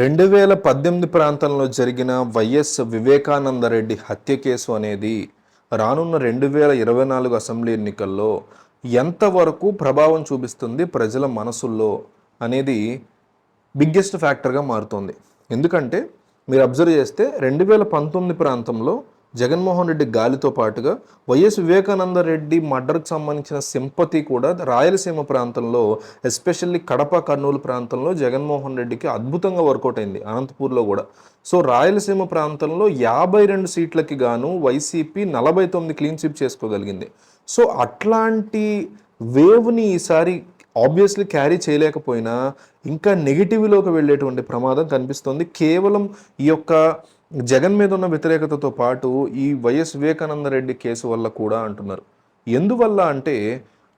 రెండు వేల పద్దెనిమిది ప్రాంతంలో జరిగిన వైఎస్ వివేకానందరెడ్డి హత్య కేసు అనేది రానున్న రెండు వేల ఇరవై నాలుగు అసెంబ్లీ ఎన్నికల్లో ఎంతవరకు ప్రభావం చూపిస్తుంది ప్రజల మనసుల్లో అనేది బిగ్గెస్ట్ ఫ్యాక్టర్గా మారుతుంది. ఎందుకంటే మీరు అబ్జర్వ్ చేస్తే రెండు వేల పంతొమ్మిది ప్రాంతంలో జగన్మోహన్ రెడ్డి గాలితో పాటుగా వైఎస్ వివేకానంద రెడ్డి మర్డర్కు సంబంధించిన సింపతి కూడా రాయలసీమ ప్రాంతంలో ఎస్పెషల్లీ కడప కర్నూలు ప్రాంతంలో జగన్మోహన్ రెడ్డికి అద్భుతంగా వర్కౌట్ అయింది అనంతపూర్లో కూడా. సో రాయలసీమ ప్రాంతంలో యాభై రెండు సీట్లకి గాను వైసీపీ నలభై తొమ్మిది క్లీన్ స్వీప్ చేసుకోగలిగింది. సో అట్లాంటి వేవ్ని ఈసారి ఆబ్వియస్లీ క్యారీ చేయలేకపోయినా ఇంకా నెగిటివ్లోకి వెళ్ళేటువంటి ప్రమాదం కనిపిస్తుంది. కేవలం ఈ యొక్క జగన్ మీద ఉన్న వ్యతిరేకతతో పాటు ఈ వైఎస్ వివేకానంద రెడ్డి కేసు వల్ల కూడా అంటున్నారు. ఎందువల్ల అంటే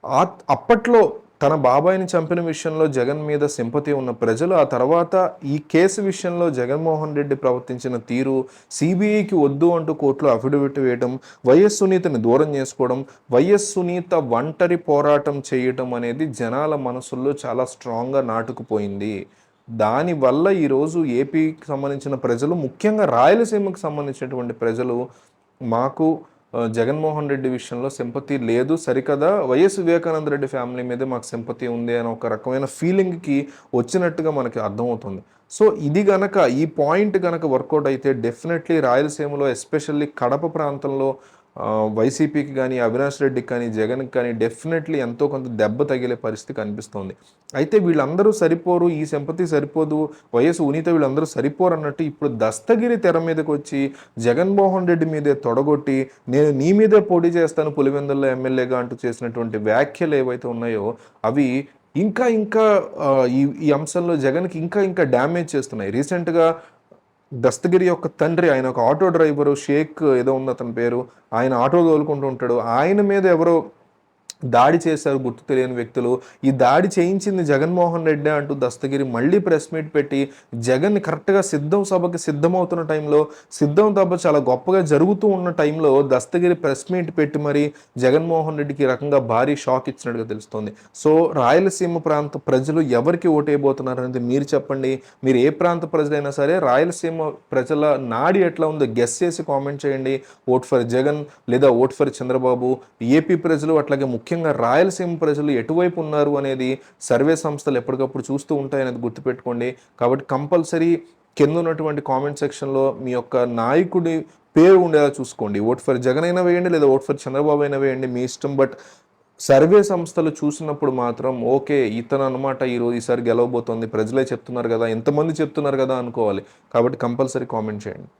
ఆ అప్పట్లో తన బాబాయిని చంపిన విషయంలో జగన్ మీద సింపతి ఉన్న ప్రజలు ఆ తర్వాత ఈ కేసు విషయంలో జగన్మోహన్ రెడ్డి ప్రవర్తించిన తీరు సిబిఐకి వద్దు అంటూ కోర్టులో అఫిడవిట్ వేయడం వైఎస్ సునీతని దూరం చేసుకోవడం వైఎస్ సునీత ఒంటరి పోరాటం చేయటం అనేది జనాల మనసుల్లో చాలా స్ట్రాంగ్గా నాటుకుపోయింది. దానివల్ల ఈరోజు ఏపీకి సంబంధించిన ప్రజలు ముఖ్యంగా రాయలసీమకు సంబంధించినటువంటి ప్రజలు మాకు జగన్మోహన్ రెడ్డి విషయంలో సింపతి లేదు. సరికదా వైఎస్ వివేకానంద రెడ్డి ఫ్యామిలీ మీదే మాకు సింపతి ఉంది అని ఒక రకమైన ఫీలింగ్కి వచ్చినట్టుగా మనకి అర్థమవుతుంది. సో ఇది గనక ఈ పాయింట్ గనక వర్కౌట్ అయితే డెఫినెట్లీ రాయలసీమలో ఎస్పెషల్లీ కడప ప్రాంతంలో వైసీపీకి కానీ అవినాష్ రెడ్డికి కానీ జగన్కి కానీ డెఫినెట్లీ ఎంతో కొంత దెబ్బ తగిలే పరిస్థితి కనిపిస్తోంది. అయితే వీళ్ళందరూ సరిపోరు ఈ సంపతి సరిపోదు వయసు ఉనీత వీళ్ళందరూ సరిపోరు అన్నట్టు ఇప్పుడు దస్తగిరి తెర మీదకి వచ్చి జగన్మోహన్ రెడ్డి మీదే తొడగొట్టి నేను నీ మీదే పోటీ చేస్తాను పులివెందుల్లో ఎమ్మెల్యేగా అంటూ చేసినటువంటి వ్యాఖ్యలు ఏవైతే ఉన్నాయో అవి ఇంకా ఇంకా ఈ ఈ అంశంలో జగన్కి ఇంకా ఇంకా డ్యామేజ్ చేస్తున్నాయి. రీసెంట్గా దస్తగిరి యొక్క తండ్రి ఆయన ఒక ఆటో డ్రైవరు షేక్ ఏదో ఉంది అతని పేరు. ఆయన ఆటో తోలుకుంటూ ఉంటాడు. ఆయన మీద ఎవరో దాడి చేశారు గుర్తు తెలియని వ్యక్తులు. ఈ దాడి చేయించింది జగన్మోహన్ రెడ్డి అంటూ దస్తగిరి మళ్ళీ ప్రెస్ మీట్ పెట్టి జగన్ కరెక్ట్గా సిద్ధం సభకి సిద్ధమవుతున్న టైంలో సిద్ధం సభ చాలా గొప్పగా జరుగుతూ ఉన్న టైంలో దస్తగిరి ప్రెస్ మీట్ పెట్టి మరి జగన్మోహన్ రెడ్డికి ఈ రకంగా భారీ షాక్ ఇచ్చినట్టుగా తెలుస్తోంది. సో రాయలసీమ ప్రాంత ప్రజలు ఎవరికి ఓటేయబోతున్నారు అనేది మీరు చెప్పండి. మీరు ఏ ప్రాంత ప్రజలైనా సరే రాయలసీమ ప్రజల నాడి ఎట్లా ఉందో గెస్ చేసి కామెంట్ చేయండి. ఓట్ ఫర్ జగన్ లేదా ఓట్ ఫర్ చంద్రబాబు. ఏపీ ప్రజలు అట్లాగే ముఖ్యంగా రాయలసీమ ప్రజలు ఎటువైపు ఉన్నారు అనేది సర్వే సంస్థలు ఎప్పటికప్పుడు చూస్తూ ఉంటాయనేది గుర్తుపెట్టుకోండి. కాబట్టి కంపల్సరీ కింద ఉన్నటువంటి కామెంట్ సెక్షన్లో మీ యొక్క నాయకుడి పేరు ఉండేలా చూసుకోండి. ఓట్ ఫర్ జగన్ అయినా వేయండి లేదా ఓట్ ఫర్ చంద్రబాబు అయినా వేయండి మీ ఇష్టం. బట్ సర్వే సంస్థలు చూసినప్పుడు మాత్రం ఓకే ఇతను అనమాట ఈరోజు ఈసారి గెలవబోతోంది ప్రజలే చెప్తున్నారు కదా ఎంతమంది చెప్తున్నారు కదా అనుకోవాలి. కాబట్టి కంపల్సరీ కామెంట్ చేయండి.